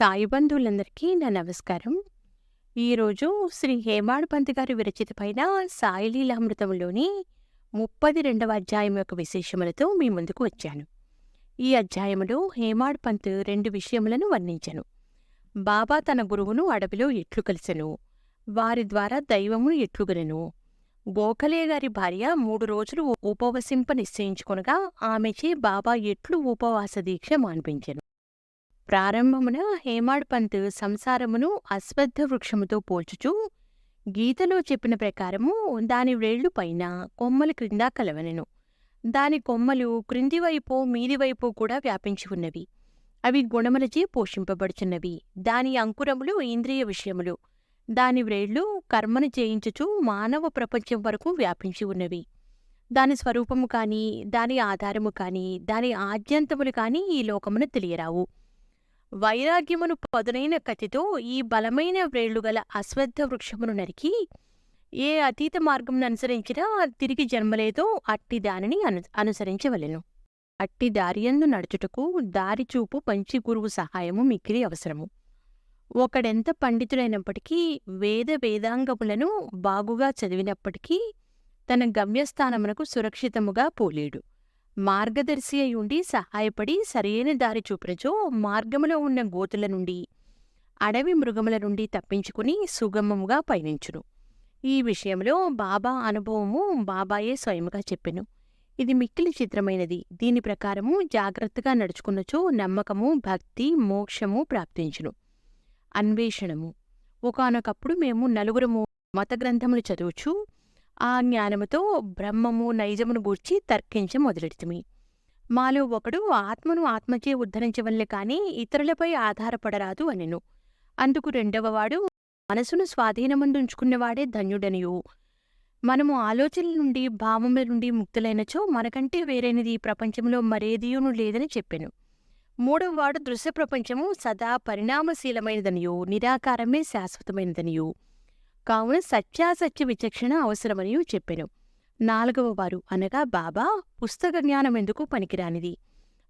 సాయి బంధువులందరికీ నా నమస్కారం. ఈరోజు శ్రీ హేమాడ్ పంత్ గారి విరచితపైన సాయి లీలామృతంలోని ముప్పది రెండవ అధ్యాయం యొక్క విశేషములతో మీ ముందుకు వచ్చాను. ఈ అధ్యాయములో హేమాడ్ పంత్ రెండు విషయములను వర్ణించను. బాబా తన గురువును అడవిలో ఎట్లు కలిసెను? వారి ద్వారా దైవమును ఎట్లుగనెను గోఖలే గారి భార్య మూడు రోజులు ఉపవసింప నిశ్చయించుకొనగా ఆమెచే బాబా ఎట్లు ఉపవాస దీక్ష మాన్పించెను? ప్రారంభమున హేమాడ్ పంత్ సంసారమును అశ్వత్థ వృక్షముతో పోల్చుచూ గీతలో చెప్పిన ప్రకారము దాని వ్రేళ్ళు పైన కొమ్మలు క్రింద కలవనెను. దాని కొమ్మలు క్రింది వైపు మీది వైపు కూడా వ్యాపించి ఉన్నవి. అవి గుణములచే పోషింపబడుచున్నవి. దాని అంకురములు ఇంద్రియ విషయములు. దాని వ్రేళ్ళు కర్మను చేయించుచు మానవ ప్రపంచం వరకు వ్యాపించి ఉన్నవి. దాని స్వరూపము కాని దాని ఆధారము కాని దాని ఆద్యంతములు కానీ ఈ లోకమును తెలియరావు. వైరాగ్యమును పదునైన కత్తితో ఈ బలమైన వ్రేళ్ళు గల అశ్వత్థ వృక్షమును నరికి ఏ అతీత మార్గమును అనుసరించినా తిరిగి జన్మలేదో అట్టి దానిని అను అనుసరించవలెను. అట్టి దారియందు నడుచుటకు దారి చూపు పంచి గురువు సహాయము మిక్కిలి అవసరము. ఒకడెంత పండితుడైనప్పటికీ వేద వేదాంగములను బాగుగా చదివినప్పటికీ తన గమ్యస్థానమునకు సురక్షితముగా పోలేడు. మార్గదర్శి అయి ఉండి సహాయపడి సరియైన దారి చూపినచో మార్గములో ఉన్న గోతుల నుండి అడవి మృగముల నుండి తప్పించుకుని సుగమముగా పయనించును. ఈ విషయంలో బాబా అనుభవము బాబాయే స్వయముగా చెప్పెను. ఇది మిక్కిలి చిత్రమైనది. దీని ప్రకారము జాగ్రత్తగా నడుచుకున్నచో నమ్మకము భక్తి మోక్షము ప్రాప్తించును. అన్వేషణము. ఒకనొకప్పుడు మేము నలుగురము మత గ్రంథములు చదువుచు ఆ జ్ఞానముతో బ్రహ్మము నైజమును గూర్చి తర్కించ మొదలెడుతుమి మాలో ఒకడు ఆత్మను ఆత్మచే ఉద్ధరించవల్లే కాని ఇతరులపై ఆధారపడరాదు అనెను. అందుకు రెండవవాడు మనసును స్వాధీనమందుంచుకున్నవాడే ధన్యుడనియు. మనము ఆలోచనల నుండి భావముల నుండి ముక్తులైనచో మనకంటే వేరైనది ఈ ప్రపంచంలో మరేదియును లేదని చెప్పాను. మూడవవాడు దృశ్య ప్రపంచము సదా పరిణామశీలమైనదనియు నిరాకారమే శాశ్వతమైనదనియు. కావున సత్యాసత్య విచక్షణ అవసరమని చెప్పెను. నాలుగవ వారు అనగా బాబా పుస్తక జ్ఞానం ఎందుకు పనికిరానిది?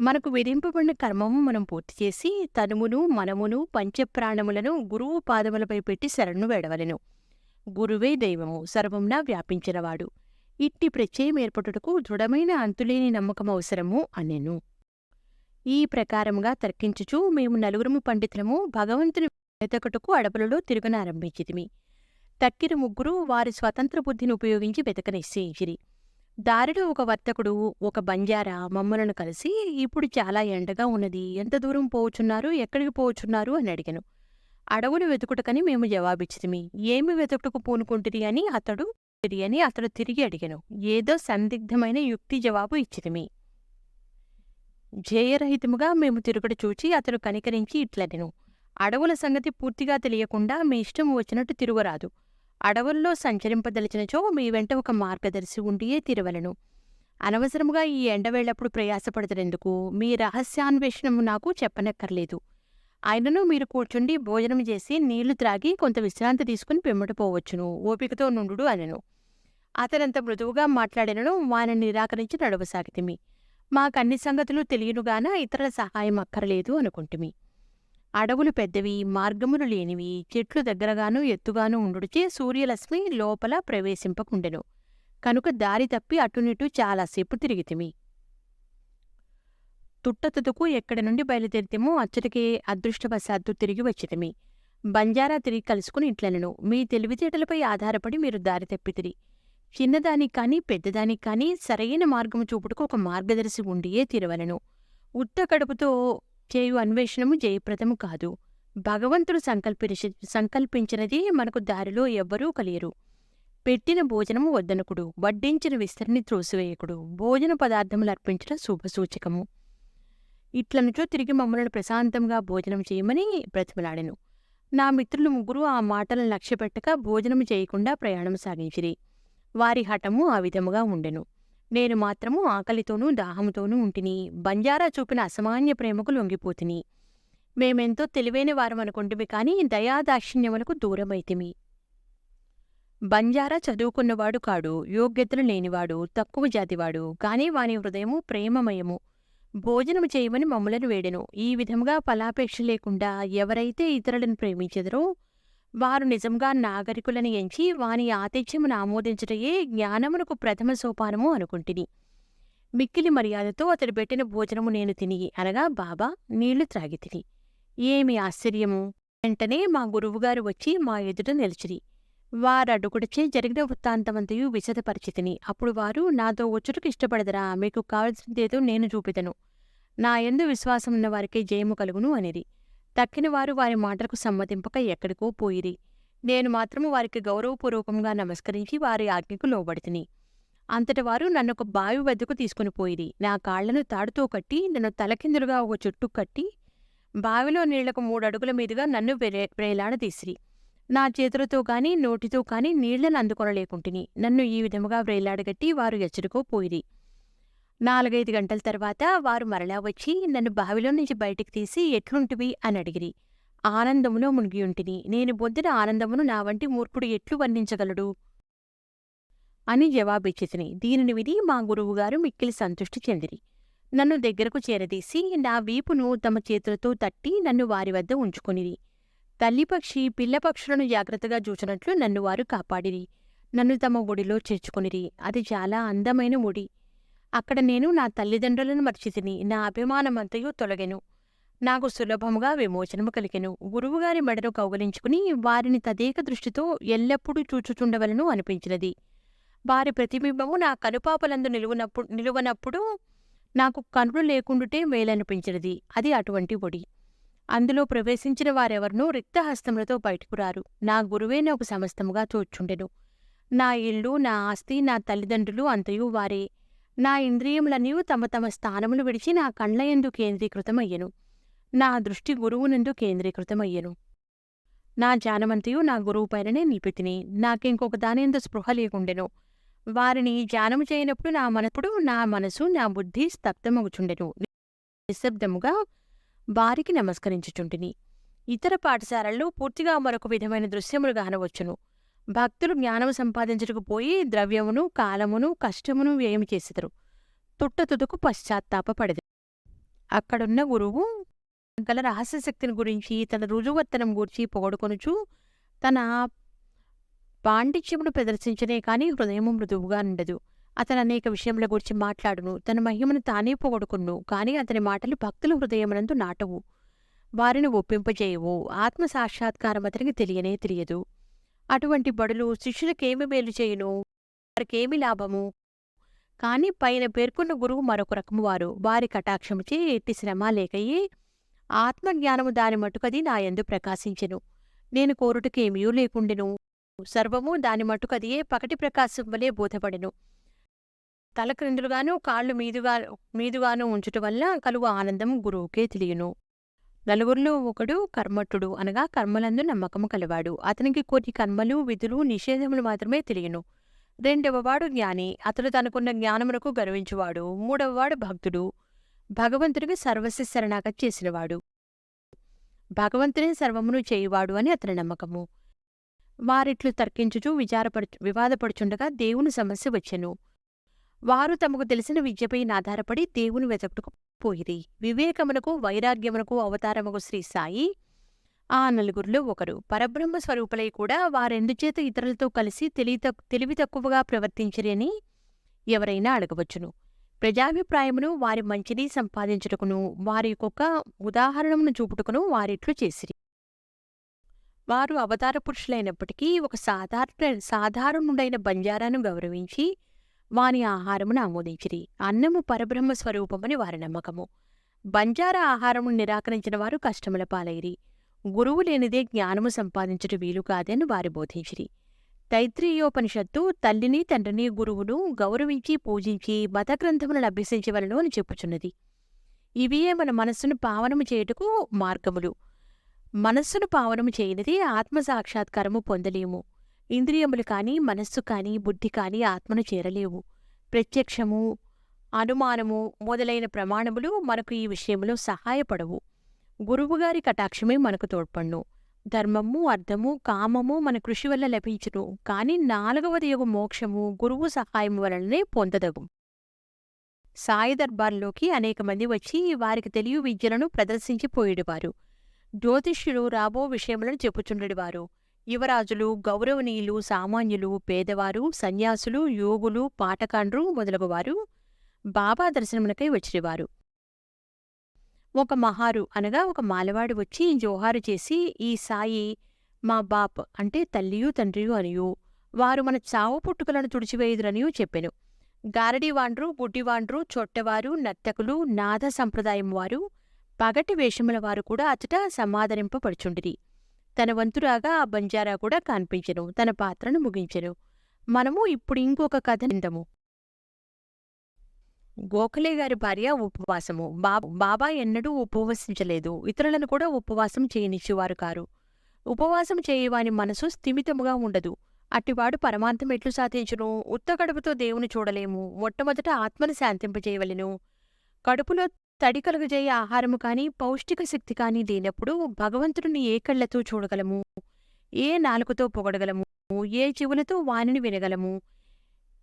మనకు విధింపబడిన కర్మము మనం పూర్తి చేసి తనుమును మనమును పంచప్రాణములను గురువు పాదములపై పెట్టి శరణు వేడవలెను. గురువే దైవము సర్వంనా వ్యాపించినవాడు. ఇట్టి ప్రత్యయం ఏర్పడుటకు దృఢమైన అంతులేని నమ్మకం అవసరము అనెను. ఈ ప్రకారముగా తర్కించుచూ మేము నలుగురము పండితులము భగవంతుని వెతకటకు అడవులలో తిరుగునారంభించితిమి. తక్కిరి ముగ్గురు వారి స్వతంత్ర బుద్ధిని ఉపయోగించి వెతక నిశ్చయించిరి దారిలో ఒక వర్తకుడు ఒక బంజారా మమ్మలను కలిసి ఇప్పుడు చాలా ఎండగా ఉన్నది. ఎంత దూరం పోవచున్నారు ఎక్కడికి పోవచున్నారు అని అడిగాను. అడవులు వెతుకుటకని మేము జవాబిచ్చితిమి. ఏమి వెతుకుటకు పూనుకుంటిరి అని అతడు అని అతడు తిరిగి అడిగాను. ఏదో సందిగ్ధమైన యుక్తి జవాబు ఇచ్చితిమి. జయరహితముగా మేము తిరుగుట చూచి అతడు కనికరించి ఇట్లనెను. అడవుల సంగతి పూర్తిగా తెలియకుండా మీ ఇష్టం వచ్చినట్టు తిరుగరాదు అడవుల్లో సంచరింపదలిచినచో మీ వెంట ఒక మార్గదర్శి ఉండియే తిరవలను అనవసరముగా ఈ ఎండవేళ్ళప్పుడు ప్రయాసపడతరెందుకు మీ రహస్యాన్వేషణము నాకు చెప్పనక్కర్లేదు. ఆయనను మీరు కూర్చుండి భోజనం చేసి నీళ్ళు త్రాగి కొంత విశ్రాంతి తీసుకుని పిమ్మటపోవచ్చును ఓపికతో నుండు అనెను. అతనంత మృదువుగా మాట్లాడినను. వాని నిరాకరించి నడవసాగితిమి. మాకన్ని సంగతులు తెలియనుగాన ఇతరుల సహాయం అక్కరలేదు అనుకుంటుమి. అడవులు పెద్దవి మార్గములు లేనివి చెట్లు దగ్గరగాను ఎత్తుగాను ఉండుడిచే సూర్యలక్ష్మి లోపల ప్రవేశింపకుండెను. కనుక దారి తప్పి అటునిటు చాలాసేపు తిరిగితిమి. తుట్టతుతుకు ఎక్కడి నుండి బయలుదేరితేమో అచ్చటికే అదృష్టవశాత్తు తిరిగి వచ్చితిమి. బంజారా తిరిగి కలుసుకుని ఇట్లనను. మీ తెలివితేటలపై ఆధారపడి మీరు దారి తప్పితిరి. చిన్నదానికి కానీ పెద్దదానికి కానీ సరైన మార్గము చూపుటకు ఒక మార్గదర్శి ఉండియే తీరవలను. ఉత్త కడుపుతో చేయు అన్వేషణము జయప్రదము కాదు. భగవంతుడు సంకల్పించి సంకల్పించినది మనకు దారిలో ఎవ్వరూ కలియరు. పెట్టిన భోజనము వద్దనకుడు వడ్డించిన విస్తరిని త్రోసివేయకుడు భోజన పదార్థములు అర్పించడం శుభసూచకము. ఇట్లనుచో తిరిగి మమ్మల్ని ప్రశాంతంగా భోజనం చేయమని బ్రతిమలాడెను. నా మిత్రులు ముగ్గురు ఆ మాటలను లక్ష్యపెట్టక భోజనము చేయకుండా ప్రయాణం సాగించిరి. వారి హఠము ఆ విధముగా ఉండెను. నేను మాత్రము ఆకలితోనూ దాహముతోనూ ఉంటిని. బంజారా చూపిన అసామాన్య ప్రేమకు లొంగిపోతిని. మేమెంతో తెలివైన వారమనుకుంటుమి కాని దయాదాక్షిణ్యములకు దూరమైతిమి. బంజారా చదువుకున్నవాడు కాడు యోగ్యతలు లేనివాడు తక్కువ జాతివాడు కాని వాని హృదయము ప్రేమమయము. భోజనము చేయమని మమ్ములను వేడెను. ఈ విధముగా ఫలాపేక్ష లేకుండా ఎవరైతే ఇతరులను ప్రేమించెదరో వారు నిజంగా నాగరికులని ఎంచి వాని ఆతిథ్యమును ఆమోదించటయే జ్ఞానమునకు ప్రథమ సోపానము అనుకుంటిని. మిక్కిలి మర్యాదతో అతడు పెట్టిన భోజనము నేను తిని అనగా బాబా నీళ్ళు త్రాగి తిని. ఏమి ఆశ్చర్యము? వెంటనే మా గురువుగారు వచ్చి మా ఎదుట నిలిచిరి. వారడుగుడచే జరిగిన వృత్తాంతమంతయు విశదపరిచితిని. అప్పుడు వారు నాతో వచ్చుటకు ఇష్టపడదరా. మీకు కావలసిందేదో నేను చూపిదను నా ఎందు విశ్వాసమున్న వారికే జయము కలుగును అనేది తక్కిన వారు వారి మాటలకు సమ్మతింపక ఎక్కడికో పోయిరి. నేను మాత్రము వారికి గౌరవపూర్వకంగా నమస్కరించి వారి ఆజ్ఞకు లోబడితిని. అంతటి వారు నన్నొక బావి వద్దకు తీసుకుని పోయిరి. నా కాళ్ళను తాడుతో కట్టి నన్ను తలకిందులుగా ఒక చుట్టు కట్టి బావిలో నీళ్ళకు మూడడుగుల మీదుగా నన్ను వేలాడ తీసిరి. నా చేతులతో కాని నోటితో కాని నీళ్ళను అందుకొనలేకుంటుని. నన్ను ఈ విధముగా వ్రేలాడగట్టి వారు ఎచ్చరికో పోయిరి. నాలుగైదు గంటల తర్వాత వారు మరలా వచ్చి నన్ను బావిలో నుంచి బయటికి తీసి ఎట్లుంటివి? అని అడిగిరి. ఆనందములో మునిగియుంటిని. నేను పొందిన ఆనందమును నా వంటి మూర్ఖుడు ఎట్లు వర్ణించగలడు? అని జవాబిచ్చితిని దీనిని విని మా గురువుగారు మిక్కిలి సంతృష్టి చెందిరి. నన్ను దగ్గరకు చేరదీసి నా వీపును తమ చేతులతో తట్టి నన్ను వారి వద్ద ఉంచుకునిరి. తల్లిపక్షి పిల్లపక్షులను జాగ్రత్తగా చూచినట్లు నన్ను వారు కాపాడిరి. నన్ను తమ ఒడిలో చేర్చుకునిరి. అది చాలా అందమైన ఒడి. అక్కడ నేను నా తల్లిదండ్రులను మర్చితిని నా అభిమానమంతయు తొలగెను. నాకు సులభముగా విమోచనము కలిగెను. గురువుగారి మెడను కౌగలించుకుని వారిని తదేక దృష్టితో ఎల్లప్పుడూ చూచుచుండవలను అనిపించినది. వారి ప్రతిబింబము నా కనుపాపలందు నిలువనప్పుడు నిలువనప్పుడు నాకు కనులు లేకుండుటే మేలనిపించినది. అది అటువంటి ఒడి. అందులో ప్రవేశించిన వారెవరినూ రిక్తహస్తములతో బయటకు రారు. నా గురువే నాకు సమస్తముగా చూచుండెను నా ఇల్లు నా ఆస్తి నా తల్లిదండ్రులు అంతయు వారే. నా ఇంద్రియములన్నీ తమ తమ స్థానములు విడిచి నా కండ్లయందు కేంద్రీకృతమయ్యను. నా దృష్టి గురువునందు కేంద్రీకృతమయ్యను. నా జానమంతయు నా గురువు పైననే నిలిపితిని నాకింకొక దానిందు స్పృహ లేకుండెను. వారిని ధ్యానము చేయనప్పుడు నా మనప్పుడు నా మనసు నా బుద్ధి స్తబ్దమగుచుండెను నిశ్శబ్దముగా వారికి నమస్కరించుచుంటిని. ఇతర పాఠశాలల్లో పూర్తిగా మరొక విధమైన దృశ్యములు గానవచ్చును. భక్తులు జ్ఞానము సంపాదించుటకు పోయి ద్రవ్యమును కాలమును కష్టమును వ్యయం చేసెదరు తుట్టతుదుకు పశ్చాత్తాపపడదు అక్కడున్న గురువు గల రహస్యశక్తిని గురించి తన రుజువర్తనం గూర్చి పొగడుకొనుచు తన పాండిత్యమును ప్రదర్శించనే కాని హృదయము మృదువుగా ఉండదు అతను అనేక విషయముల గురించి మాట్లాడును. తన మహిమను తానే పొగడుకును కాని అతని మాటలు భక్తుల హృదయమునందు నాటవు. వారిని ఒప్పింపజేయవు. ఆత్మ సాక్షాత్కారం అతనికి తెలియనే తెలియదు. అటువంటి బడులు శిష్యులకేమి మేలు చేయును? వారికేమి లాభము? కాని పైన పేర్కొన్న గురువు మరొక రకము వారు. వారి కటాక్షముచే ఎట్టి శ్రమ లేకయ్యి ఆత్మజ్ఞానము దాని మటుకది నా యందు ప్రకాశించెను. నేను కోరుటకేమియూ లేకుండెను. సర్వము దాని మటుకదియే పకటి ప్రకాశం వలె బోధపడెను. తల క్రిందులుగాను కాళ్ళు మీదుగా మీదుగాను ఉంచుట వల్ల కలువ ఆనందం గురువుకే తెలియను. నలుగురిలో ఒకడు కర్మటుడు అనగా కర్మలందు నమ్మకము కలవాడు. అతనికి కొన్ని కర్మలు విధులు నిషేధములు మాత్రమే తెలియను. రెండవవాడు జ్ఞాని. అతడు తనకున్న జ్ఞానమునకు గర్వించువాడు. మూడవవాడు భక్తుడు. భగవంతుడికి సర్వస్వ శరణాగతి చేసినవాడు. భగవంతుని సర్వమును చేయువాడు అని అతని నమ్మకము. వారిట్లు తర్కించుచు విచారపడు వివాదపడుచుండగా దేవుని సమస్య వచ్చెను. వారు తమకు తెలిసిన విద్యపై ఆధారపడి దేవుని వెతకుటకు పోయిరి. వివేకమునకు వైరాగ్యమునకు అవతారముకు శ్రీ సాయి. ఆ నలుగురిలో ఒకరు. పరబ్రహ్మ స్వరూపులై కూడా వారెందుచేత ఇతరులతో కలిసి తెలివి తెలివి తక్కువగా ప్రవర్తించరి అని ఎవరైనా అడగవచ్చును. ప్రజాభిప్రాయమును వారి మంచిని సంపాదించుటకును వారి యొక్క ఉదాహరణమును చూపుటకును వారిట్లు చేసిరి. వారు అవతార పురుషులైనప్పటికీ ఒక సాధారణ సాధారణుడైన బంజారాను గౌరవించి వాని ఆహారమును ఆమోదించిరి. అన్నము పరబ్రహ్మ స్వరూపమని వారి నమ్మకము. బంజారా ఆహారమును నిరాకరించిన వారు కష్టముల పాలైరి. గురువు లేనిదే జ్ఞానము సంపాదించుట వీలు కాదని వారి బోధించిరి. తైత్రీయోపనిషత్తు తల్లిని తండ్రిని గురువును గౌరవించి పూజించి మతగ్రంథములను అభ్యసించవలను అని చెప్పుచున్నది. ఇవియే మన మనస్సును పావనము చేయుటకు మార్గములు. మనస్సును పావనము చేయనిది ఆత్మ సాక్షాత్కారము పొందలేము. ఇంద్రియములు కాని మనస్సు కాని బుద్ధి కాని ఆత్మను చేరలేవు. ప్రత్యక్షము అనుమానము మొదలైన ప్రమాణములు మనకు ఈ విషయంలో సహాయపడవు. గురువుగారి కటాక్షమే మనకు తోడ్పండు ధర్మము అర్థము కామము మన కృషి వల్ల లభించును. కాని నాలుగవది యొక్క మోక్షము గురువు సహాయం వలననే పొందదగు. సాయి దర్బార్లోకి అనేక మంది వచ్చి వారికి తెలియ విద్యలను ప్రదర్శించి పోయేటివారు జ్యోతిష్యులు రాబో విషయములను చెప్పుచుండేవారు యువరాజులు గౌరవనీయులు సామాన్యులు పేదవారు సన్యాసులు యోగులు పాటకాండ్రు మొదలగువారు బాబా దర్శనమునకై వచ్చినవారు ఒక మహారు అనగా ఒక మాలవాడు వచ్చి జోహారు చేసి ఈ సాయి మా బాప్ అంటే తల్లియు తండ్రియు అనియు. వారు మన చావు పుట్టుకలను తుడిచివేయుదురనియూ చెప్పెను. గారడీవాండ్రు గుడ్డివాండ్రు చొట్టవారు నర్తకులు నాద సంప్రదాయం వారు పగటి వేషముల వారు కూడా అతట సమాదరింపబడుచుండిరి. తన వంతురాగా ఆ బంజారా కూడా కనిపించను తన పాత్రను ముగించను మనము ఇప్పుడు ఇంకొక కథ నిందము గోఖలే గారి భార్య ఉపవాసము. బాబా బాబా ఎన్నడూ ఉపవసించలేదు. ఇతరులను కూడా ఉపవాసం చేయనిచ్చేవారు కారు. ఉపవాసం చేయవాని మనసు స్థిమితముగా ఉండదు. అట్టివాడు పరమార్థం ఎట్లు సాధించును? ఉత్త కడుపుతో దేవుని చూడలేము. మొట్టమొదట ఆత్మను శాంతింపజేయవలెను. కడుపులో తడి కలుగజేయ ఆహారము కాని పౌష్టిక శక్తి కానీ లేనప్పుడు భగవంతుడిని ఏ కళ్ళతో చూడగలము? ఏ నాలుకతో పొగడగలము? ఏ చెవులతో వానిని వినగలము?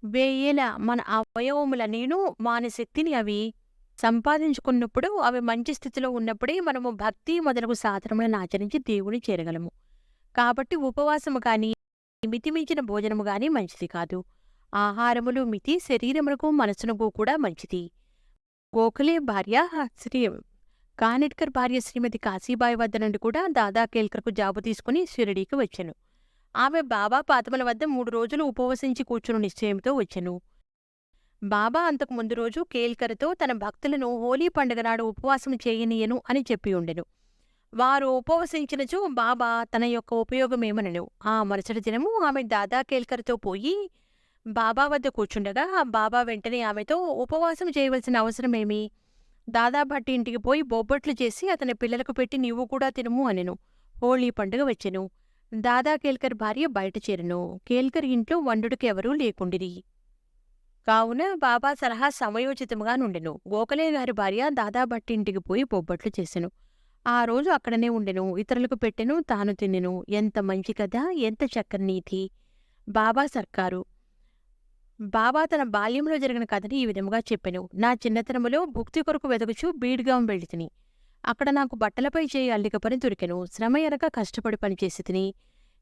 వేయేల మన అవయవములనేను వాని శక్తిని అవి సంపాదించుకున్నప్పుడు అవి మంచి స్థితిలో ఉన్నప్పుడే మనము భక్తి మొదలగు సాధనములను ఆచరించి దేవుని చేరగలము. కాబట్టి ఉపవాసము కాని మితిమించిన భోజనము కానీ మంచిది కాదు. ఆహారములు మితి శరీరములకు మనసునకు కూడా మంచిది. గోఖలే భార్య శ్రీ కానిట్కర్ భార్య శ్రీమతి కాశీబాయి వద్ద నుండి కూడా దాదా కేల్కర్కు జాబు తీసుకుని షిరిడీకి వచ్చాను. ఆమె బాబా పాతముల వద్ద మూడు రోజులు ఉపవసించి కూర్చుని నిశ్చయంతో వచ్చాను. బాబా అంతకు ముందు రోజు కేల్కర్తో తన భక్తులను హోలీ పండుగ నాడు ఉపవాసం చేయనీయను అని చెప్పి ఉండెను. వారు ఉపవసించినచో బాబా తన యొక్క ఉపయోగమేమనను. ఆ మరుసటి దినము ఆమె దాదా కేల్కర్తో పోయి బాబా వద్ద కూర్చుండగా ఆ బాబా వెంటనే ఆమెతో ఉపవాసం చేయవలసిన అవసరమేమి దాదా భట్టి ఇంటికి పోయి బొబ్బట్లు చేసి అతని పిల్లలకు పెట్టి నీవు కూడా తినము అనెను. హోళీ పండుగ వచ్చెను. దాదా కేల్కర్ భార్య బయట చేరెను. కేల్కర్ ఇంట్లో వండుడికి ఎవరూ లేకుండిరి. కావున బాబా సలహా సమయోచితముగా నుండెను. గోఖలే గారి భార్య దాదాభట్టి ఇంటికి పోయి బొబ్బట్లు చేసెను. ఆ రోజు అక్కడనే ఉండెను. ఇతరులకు పెట్టెను తాను తినెను ఎంత మంచి కదా ఎంత చక్కని నీతి. బాబా సర్కారు. బాబా తన బాల్యంలో జరిగిన కథని ఈ విధముగా చెప్పెను. నా చిన్నతనములో భుక్తి కొరకు వెదకుచు బీడ్గాం వెళ్ళి తిని. అక్కడ నాకు బట్టలపై చేయి అల్లిక పని దొరికెను. శ్రమ ఎనక కష్టపడి పనిచేసి తిని.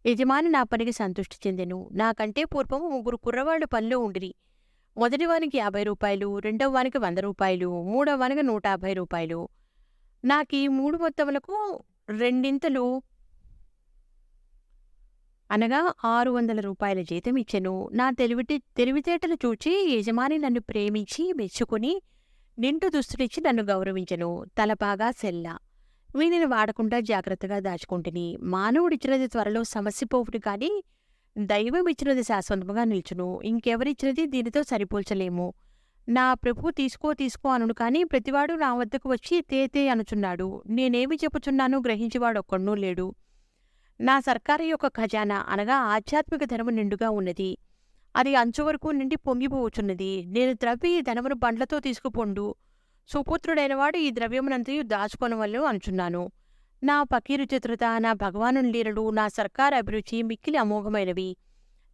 యజమాని నా పనికి సంతృష్టి చెందెను. నాకంటే పూర్వము ముగ్గురు కుర్రవాళ్ళు పనిలో ఉండిరి. మొదటి వానికి యాభై రూపాయలు రెండవ వానికి వంద రూపాయలు మూడవ వానికి నూట యాభై రూపాయలు. నాకు ఈ మూడు మొత్తములకు రెండింతలు అనగా ఆరు వందల రూపాయల జీతం ఇచ్చెను. నా తెలివిటి తెలివితేటలు చూచి యజమాని నన్ను ప్రేమించి మెచ్చుకుని నిండు దుస్తులిచ్చి నన్ను గౌరవించెను. తలపాగా సెల్ల. వీనిని వాడకుండా జాగ్రత్తగా దాచుకుంటుని మానవుడిచ్చినది త్వరలో సమస్యపోవుడు కాని దైవం ఇచ్చినది శాశ్వతముగా నిల్చును. ఇంకెవరిచ్చినది దీనితో సరిపోల్చలేము. నా ప్రభు తీసుకో తీసుకో అనును కాని ప్రతివాడు నా వద్దకు వచ్చి తేతే అనుచున్నాడు. నేనేమి చెప్పుచున్నానో గ్రహించేవాడొక్కడనూ లేడు. నా సర్కారు యొక్క ఖజానా అనగా ఆధ్యాత్మిక ధనము నిండుగా ఉన్నది. అది అంచు వరకు నిండి పొంగిపోవచ్చున్నది. నేను ద్రవ్య ఈ ధనమును బండ్లతో తీసుకుపోండు సుపుత్రుడైనవాడు ఈ ద్రవ్యమునంతయు దాచుకొనవల్లు అనుచున్నాను నా పకీరు చతురత నా భగవాను లీలలు నా సర్కారు అభిరుచి మిక్కిలి అమోఘమైనవి.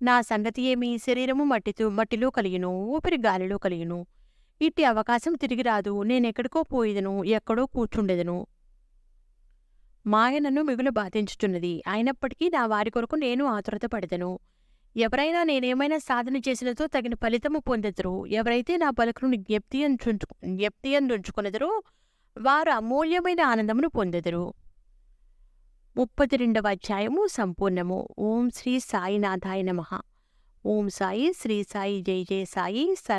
నా సంగతి ఏమి? శరీరము మట్టితో మట్టిలో కలిగిను ఊపిరి గాలిలో కలిగిను ఇట్టి అవకాశం తిరిగి రాదు. నేనెక్కడికో పోయేదను ఎక్కడో కూర్చుండెదను. మాయ నన్ను మిగులు బాధించుచున్నది. అయినప్పటికీ నా వారి కొరకు నేను ఆతురత పడదను. ఎవరైనా నేనేమైనా సాధన చేసినతో తగిన ఫలితము పొందెదరు. ఎవరైతే నా పలుకును జ్ఞప్తి అంచుంచు జ్ఞప్తి అందుంచుకున్నదరో వారు అమూల్యమైన ఆనందమును పొందెదరు. ముప్పది రెండవ అధ్యాయము సంపూర్ణము. ఓం శ్రీ సాయినాథాయ నమః. ఓం సాయి శ్రీ సాయి జై జయ సాయి స